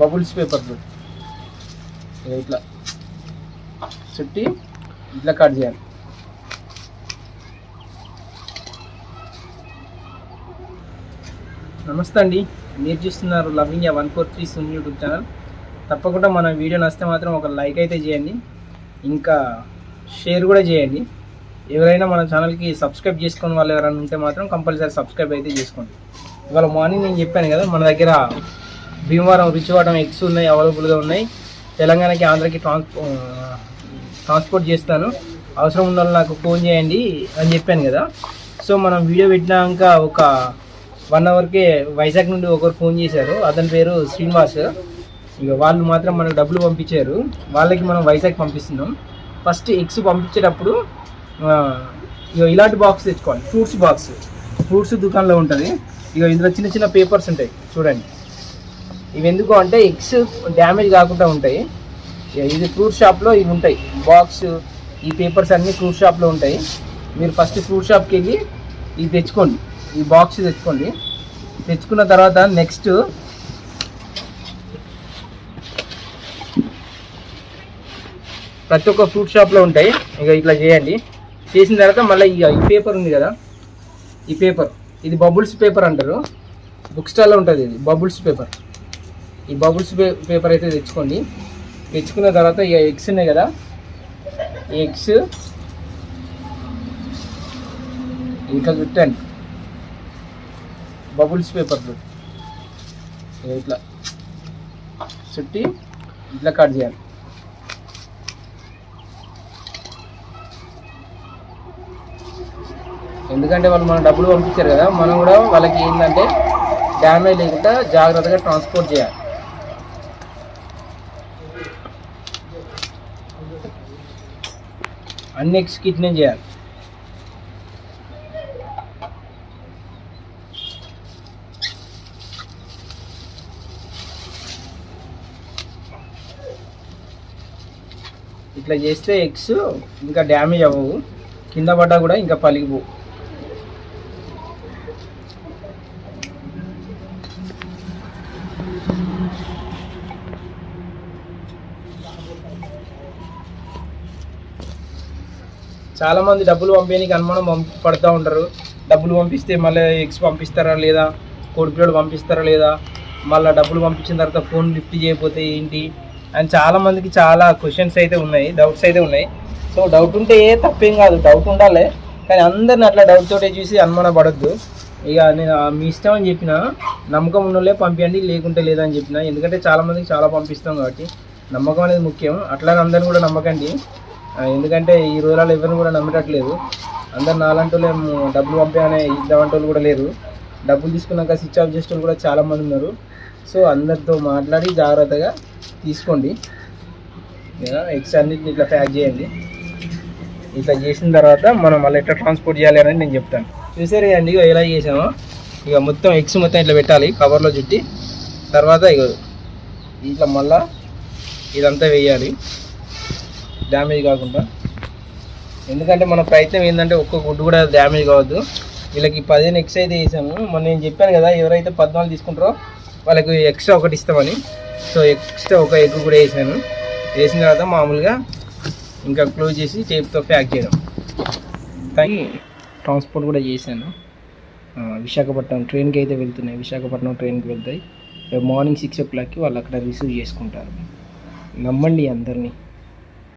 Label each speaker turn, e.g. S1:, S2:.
S1: Bubbles paper ఇట్లా. చుట్టి ఇట్లా కట్ చేయాలి. నమస్తే అండి. మీరు చూస్తున్నారు loving one four three sun YouTube channel. తప్పకుండా మన వీడియో నచ్చితే మాత్రం ఒక లైక్ అయితే చేయండి. ఇంకా షేర్ కూడా చేయండి. ఎవరైనా మన ఛానల్కి సబ్స్క్రైబ్ చేసుకుని వాళ్ళు ఎవరైనా ఉంటే మాత్రం కంపల్సరీ సబ్స్క్రైబ్ అయితే చేసుకోండి. ఇవాళ మార్నింగ్ నేను చెప్పాను కదా మన దగ్గర భీమవరం రుచివాటం ఎగ్స్ ఉన్నాయి అవైలబుల్గా ఉన్నాయి. తెలంగాణకి ఆంధ్రకి ట్రాన్స్పో ట్రాన్స్పోర్ట్ చేస్తాను. అవసరం ఉన్న నాకు ఫోన్ చేయండి అని చెప్పాను కదా. సో మనం వీడియో పెట్టినాక ఒక వన్ అవర్కే వైజాగ్ నుండి ఒకరు ఫోన్ చేశారు. అతని పేరు శ్రీనివాస్. ఇక వాళ్ళు మాత్రం మనకు డబ్బులు పంపించారు. వాళ్ళకి మనం వైజాగ్ పంపిస్తున్నాం. ఫస్ట్ ఎగ్స్ పంపించేటప్పుడు ఇక ఇలాంటి బాక్స్ తెచ్చుకోవాలి. Fruits box. ఫ్రూట్స్ దుకాణంలో ఉంటుంది. ఇక ఇందులో చిన్న చిన్న పేపర్స్ ఉంటాయి. చూడండి. ఇవి ఎందుకు అంటే ఎగ్స్ డ్యామేజ్ కాకుండా ఉంటాయి. ఇక ఇది ఫ్రూట్ షాప్లో ఇవి ఉంటాయి. బాక్స్ ఈ పేపర్స్ అన్నీ ఫ్రూట్ షాప్లో ఉంటాయి. మీరు ఫస్ట్ ఫ్రూట్ షాప్కి వెళ్ళి ఇది తెచ్చుకోండి. ఈ బాక్స్ తెచ్చుకోండి. తెచ్చుకున్న తర్వాత నెక్స్ట్ ప్రతి ఒక్క ఫ్రూట్ షాప్లో ఉంటాయి. ఇక ఇట్లా చేయండి. చేసిన తర్వాత మళ్ళీ ఇక ఈ పేపర్ ఉంది కదా. ఈ పేపర్ ఇది బబుల్స్ పేపర్ అంటారు. బుక్ స్టాల్లో ఉంటుంది ఇది. బబుల్స్ పేపర్ ఈ బబుల్స్ పే పేపర్ అయితే తెచ్చుకోండి. తెచ్చుకున్న తర్వాత ఇక ఎగ్స్ ఉన్నాయి కదా. ఈ ఎగ్స్ ఇంకా చుట్టండి. బబుల్స్ పేపర్ ఇట్లా చుట్టి ఇట్లా కట్ చేయాలి. ఎందుకంటే వాళ్ళు మన డబ్బులు పంపించారు కదా మనం కూడా వాళ్ళకి ఏంటంటే డ్యామేజ్ లేకుండా జాగ్రత్తగా ట్రాన్స్పోర్ట్ చేయాలి. అన్ని ఎగ్స్ కిట్నే చేయాలి. ఇట్లా చేస్తే ఎగ్స్ ఇంకా డ్యామేజ్ అవ్వవు. కింద పడ్డా కూడా ఇంకా పలిగిపోవు. చాలామంది డబ్బులు పంపేయడానికి అనుమానం పంపి పడుతూ ఉంటారు డబ్బులు పంపిస్తే మళ్ళీ ఎగ్స్ పంపిస్తారా లేదా? కోడిపిల్లడు పంపిస్తారా లేదా? మళ్ళీ డబ్బులు పంపించిన తర్వాత ఫోన్ లిఫ్ట్ చేయకపోతే ఏంటి? అని చాలామందికి చాలా క్వశ్చన్స్ అయితే ఉన్నాయి. డౌట్స్ అయితే ఉన్నాయి. సో డౌట్ ఉంటే ఏ తప్పేం కాదు. డౌట్ ఉండాలి. కానీ అందరిని అట్లా డౌట్ తోటే చూసి అనుమాన పడద్దు. ఇక నేను మీ ఇష్టం అని చెప్పిన నమ్మకం ఉన్నోళ్ళే పంపించండి లేకుంటే లేదని చెప్పిన. ఎందుకంటే చాలా మందికి చాలా పంపిస్తాం కాబట్టి. నమ్మకం అనేది ముఖ్యం. అట్లానే అందరిని కూడా నమ్మకండి. ఎందుకంటే ఈ రోజులలో ఎవరిని కూడా నమ్మటట్లేదు. అందరు నాలంటి డబ్బులు పంపాయనే ఇద్దామంటూ కూడా లేరు. డబ్బులు తీసుకున్నాక స్విచ్ ఆఫ్ చేసే వాళ్ళు కూడా చాలామంది ఉన్నారు. సో అందరితో మాట్లాడి జాగ్రత్తగా తీసుకోండి. ఎగ్స్ అన్నిటిని ఇట్లా ప్యాక్ చేయండి. ఇట్లా చేసిన తర్వాత మనం మళ్ళీ ఎట్లా ట్రాన్స్పోర్ట్ చేయాలి అనేది నేను చెప్తాను. చూసారు అండి ఇక ఎలా చేసామో. ఇక మొత్తం ఎగ్స్ మొత్తం ఇట్లా పెట్టాలి కవర్లో చుట్టి. తర్వాత ఇక ఇట్లా మళ్ళా ఇదంతా వేయాలి. డ్యామేజ్ కాకుండా. ఎందుకంటే మన ప్రయత్నం ఏంటంటే ఒక్క గుడ్డు కూడా డ్యామేజ్ కావద్దు. వీళ్ళకి పదిహేను ఎక్స్ అయితే వేసాము. మొన్న నేను చెప్పాను కదా ఎవరైతే పద్నాలుగు తీసుకుంటారో వాళ్ళకి ఎక్స్ట్రా ఒకటి ఇస్తామని. సో ఎక్స్ట్రా ఒక ఎగ్ కూడా వేసాను. వేసిన తర్వాత మామూలుగా ఇంకా క్లోజ్ చేసి టేప్తో ప్యాక్ చేయడం. తాగి ట్రాన్స్పోర్ట్ కూడా చేశాను. విశాఖపట్నం ట్రైన్కి అయితే వెళ్తున్నాయి. విశాఖపట్నం ట్రైన్కి వెళ్తాయి. రేపు మార్నింగ్ సిక్స్ ఓ క్లాక్కి వాళ్ళు అక్కడ రిసీవ్ చేసుకుంటారు. నమ్మండి అందరినీ